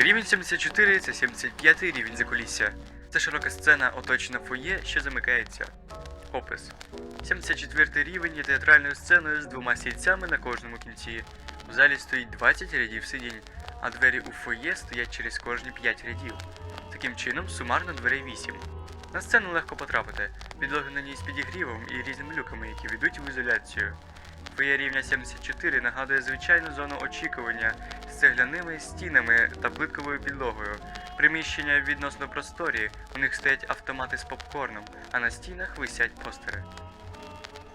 Рівень 74 це 75 рівень закулісся. Це широка сцена, оточена фоє, що замикається. Опис. 74 рівень є театральною сценою з двома стільцями на кожному кінці. У залі стоїть 20 рядів сидінь, а двері у фоє стоять через кожні 5 рядів. Таким чином, сумарно дверей 8. На сцену легко потрапити. Підлоги на ній з підігрівом і різними люками, які ведуть в ізоляцію. Фоє рівня 74 нагадує звичайну зону очікування з цегляними стінами та плитковою підлогою. Приміщення відносно просторі, у них стоять автомати з попкорном, а на стінах висять постери.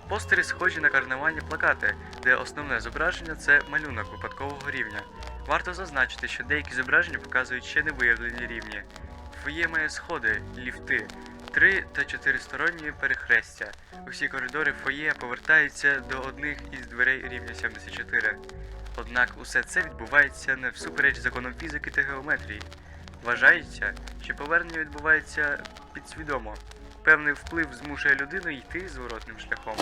Постери схожі на карнавальні плакати, де основне зображення це малюнок випадкового рівня. Варто зазначити, що деякі зображення показують ще не виявлені рівні. Фоє має сходи, ліфти, три та чотиристоронні перехрестя. Усі коридори фоє повертаються до одних із дверей рівня 74. Однак усе це відбувається не всупереч законам фізики та геометрії. Вважається, що повернення відбувається підсвідомо. Певний вплив змушує людину йти зворотним шляхом.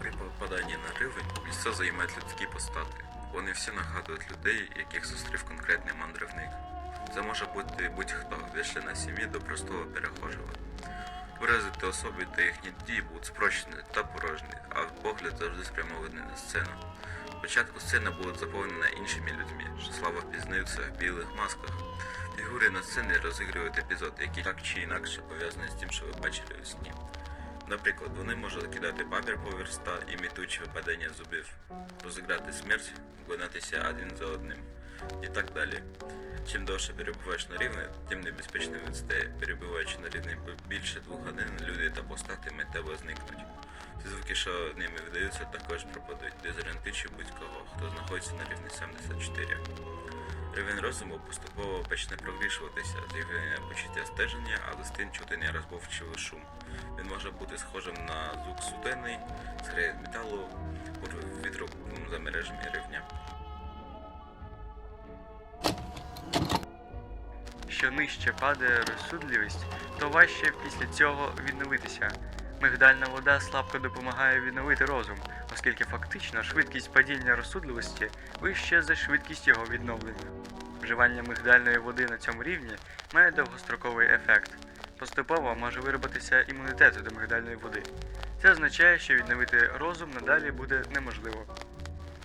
При попаданні на рівень місця займають людські постати. Вони всі нагадують людей, яких зустрів конкретний мандрівник. Це може бути будь-хто від члена сім'ї до простого перехожого. Виразити особи та їхні дії будуть спрощені та порожні, а погляд завжди спрямований на сцену. Спочатку сцена буде заповнена іншими людьми, що слава впізнаються в білих масках. Фігури на сцені розігрують епізоди, які так чи інакше пов'язані з тим, що ви бачили у сні. Наприклад, вони можуть кидати папір по верста, імітуючи випадання зубів, розіграти смерть, гонатися один за одним і так далі. Чим довше перебуваєш на рівні, тим небезпечним він стає. Перебуваючи на рівні більше двох годин, люди та постати миттєво зникнуть. Ці звуки, що ними видаються, також пропадуть, дезорієнтуючи будь-кого, хто знаходиться на рівні 74. Рівень розуму поступово почне прогрішуватися, з'явлення почуття стеження, а тим чути нерозбовчивий шум. Він може бути схожим на звук суденний, скрежет металу, вітру за мережами рівня. Що нижче падає розсудливість, то важче після цього відновитися. Мигдальна вода слабко допомагає відновити розум, оскільки фактично швидкість падіння розсудливості вища за швидкість його відновлення. Вживання мигдальної води на цьому рівні має довгостроковий ефект. Поступово може виробитися імунітет до мигдальної води. Це означає, що відновити розум надалі буде неможливо.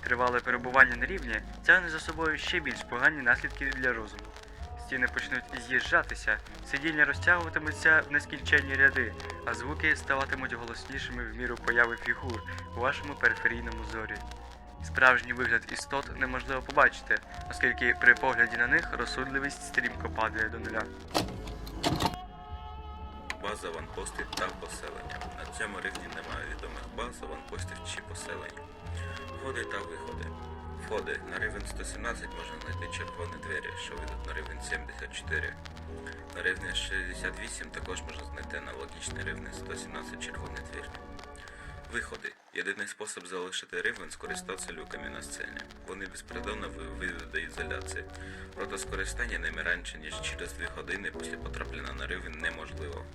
Тривале перебування на рівні тягне за собою ще більш погані наслідки для розуму. Стіни почнуть з'їжджатися, сидіння розтягуватимуться в нескінченні ряди, а звуки ставатимуть голоснішими в міру появи фігур у вашому периферійному зорі. Справжній вигляд істот неможливо побачити, оскільки при погляді на них розсудливість стрімко падає до нуля. База ванпостів та поселення. На цьому рівні немає відомих баз, ванпостів чи поселень. Входи та виходи. Входи на рівень 117 можна знайти червоні двері, що ведуть на рівень 74. На рівні 68 також можна знайти аналогічний рівень 117 червоні двері. Виходи. Єдиний спосіб залишити рівень скористатися люками на сцені. Вони безпридонно виведуть до ізоляції. Проте скористання ними раніше, ніж через 2 години після потрапляння на рівень неможливо.